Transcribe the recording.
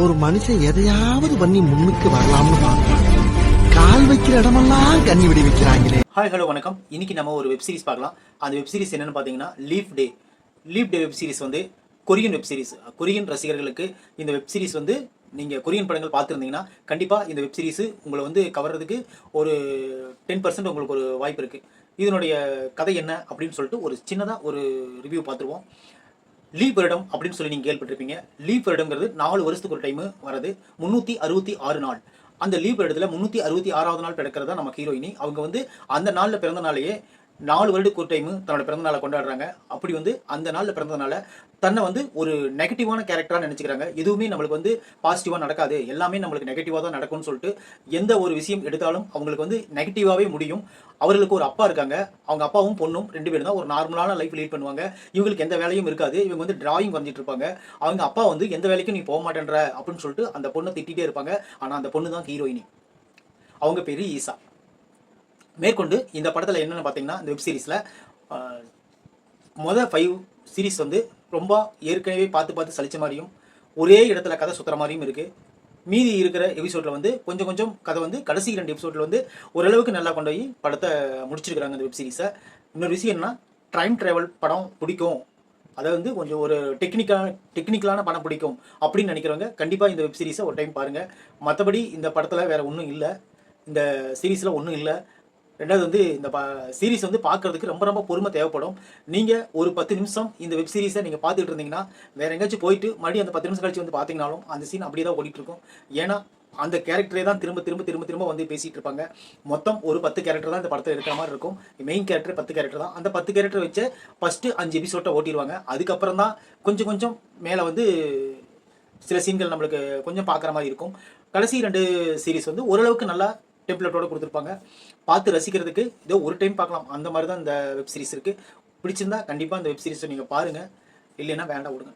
ஒரு மனுஷன் எதையாவது பண்ணி முன்னுக்கு வரலாம்னு பார்க்கலாம். கால் வைக்கிற இடமெல்லாம் கண்ணி விடி வைக்கிறாங்களே. ஹாய் ஹலோ வணக்கம். இன்னைக்கு நம்ம ஒரு வெப் சீரிஸ் பார்க்கலாம். அந்த வெப் சீரிஸ் என்னன்னு பார்த்தீங்கன்னா leaf day leaf day web series வந்து கொரியன் வெப் சீரிஸ் கொரியன் ரசிகர்களுக்கு இந்த வெப் சீரிஸ் வந்து நீங்கள் கொரியன் படங்கள் பார்த்துருந்தீங்கன்னா கண்டிப்பாக இந்த வெப் சீரிஸ் உங்களை வந்து கவர்றதுக்கு ஒரு டென் பர்சன்ட் உங்களுக்கு ஒரு வாய்ப்பு இருக்குது இதனுடைய கதை என்ன அப்படின்னு சொல்லிட்டு ஒரு சின்னதாக ஒரு ரிவ்யூ பார்த்துருவோம். லீ வருடம் அப்படின்னு சொல்லி நீங்கள் கேள்விப்பட்டிருப்பீங்க. லீப் வருடங்கிறது நாலு வருஷத்துக்கு ஒரு டைம் வரது முந்நூற்றி அறுபத்தி ஆறு நாள். அந்த லீப் வருடத்தில் முந்நூற்றி அறுபத்தி ஆறாவது நாள் பிறக்கிறதா நம்ம ஹீரோயினி. அவங்க வந்து அந்த நாளில் பிறந்த நாளையே நாலு வருடத்துக்கு ஒரு டைம் தன்னோட பிறந்த நாளை கொண்டாடுறாங்க. அப்படி வந்து அந்த நாளில் பிறந்ததுனால தன்னை வந்து ஒரு நெகட்டிவான கேரக்டராக நினச்சிக்கிறாங்க. எதுவுமே நம்மளுக்கு வந்து பாசிட்டிவாக நடக்காது. எல்லாமே நம்மளுக்கு நெகட்டிவாக தான் நடக்கும்னு சொல்லிட்டு எந்த ஒரு விஷயம் எடுத்தாலும் அவங்களுக்கு வந்து நெகட்டிவாகவே முடியும். அவர்களுக்கு ஒரு அப்பா இருக்காங்க. அவங்க அப்பாவும் பொண்ணும் ரெண்டு பேரும் தான் ஒரு நார்மலான லைஃப் லீட் பண்ணுவாங்க. இவங்களுக்கு எந்த வேலையும் இருக்காது. இவங்க வந்து டிராயிங் வரைஞ்சிட்டு இருப்பாங்க. அவங்க அப்பா வந்து எந்த வேலைக்கும் நீ போக மாட்டேன்ற அப்படின்னு சொல்லிட்டு அந்த பொண்ணை திட்டிகிட்டே இருப்பாங்க. ஆனால் அந்த பொண்ணு தான் ஹீரோயினி அவங்க பேர் ஈசா. மேற்கொண்டு இந்த படத்தில் என்னென்னு பார்த்தீங்கன்னா இந்த வெப் சீரிஸில் மொதல் ஃபைவ் சீரிஸ் வந்து ரொம்ப ஏற்கனவே பார்த்து பார்த்து சலிச்ச மாதிரியும் ஒரே இடத்துல கதை சுற்றுற மாதிரியும் இருக்குது மீதி இருக்கிற எபிசோடில் வந்து கொஞ்சம் கொஞ்சம் கதை வந்து கடைசி ரெண்டு எபிசோடில் வந்து ஓரளவுக்கு நல்லா கொண்டு போய் படத்தை முடிச்சிருக்கிறாங்க இந்த வெப் சீரிஸை இன்னொரு விஷயம் என்னன்னா டைம் ட்ராவல் படம் பிடிக்கும். அதை வந்து கொஞ்சம் ஒரு டெக்னிக்கான டெக்னிக்கலான படம் பிடிக்கும் அப்படின்னு நினைக்கிறவங்க கண்டிப்பாக இந்த வெப் சீரிஸை ஒரு டைம் பாருங்கள் மற்றபடி இந்த படத்தில் வேறு ஒன்றும் இல்லை. இந்த சீரீஸில் ஒன்றும் இல்லை. ரெண்டாவது வந்து இந்த சீரிஸ் வந்து பார்க்கறதுக்கு ரொம்ப ரொம்ப பொறுமை தேவைப்படும். நீங்கள் ஒரு பத்து நிமிஷம் இந்த வெப் சீரிஸை நீங்கள் பார்த்துட்டு இருந்தீங்கன்னா வேற எங்கேயாச்சும் போயிட்டு மறுபடியும் அந்த பத்து நிமிஷம் கழிச்சு வந்து பார்த்தீங்கனாலும் அந்த சீன் அப்படியே தான் ஓடிட்டு இருக்கும் ஏன்னா அந்த கேரக்டரே தான் திரும்ப திரும்ப திரும்ப திரும்ப வந்து பேசிட்டு இருப்பாங்க. மொத்தம் ஒரு பத்து கேரக்டர் தான் இந்த படத்தில் இருக்கிற மாதிரி இருக்கும். மெயின் கேரக்டர் பத்து கேரக்டர் தான். அந்த பத்து கேரக்டர் வச்சு ஃபஸ்ட்டு அஞ்சு எபிசோட்டை ஓட்டிடுவாங்க. அதுக்கப்புறம் தான் கொஞ்சம் கொஞ்சம் மேலே வந்து சில சீன்கள் நம்மளுக்கு கொஞ்சம் பார்க்குற மாதிரி இருக்கும். கடைசி ரெண்டு சீரிஸ் வந்து ஓரளவுக்கு நல்லா டெம்ப்ளேட்டோட கொடுத்துருப்பாங்க. பார்த்து ரசிக்கிறதுக்கு இதோ ஒரு டைம் பார்க்கலாம். அந்த மாதிரி தான் இந்த வெப் சீரிஸ் இருக்குது பிடிச்சிருந்தா கண்டிப்பாக அந்த வெப் சீரிஸை நீங்கள் பாருங்கள் இல்லைன்னா வேண்டாம் விடுங்க.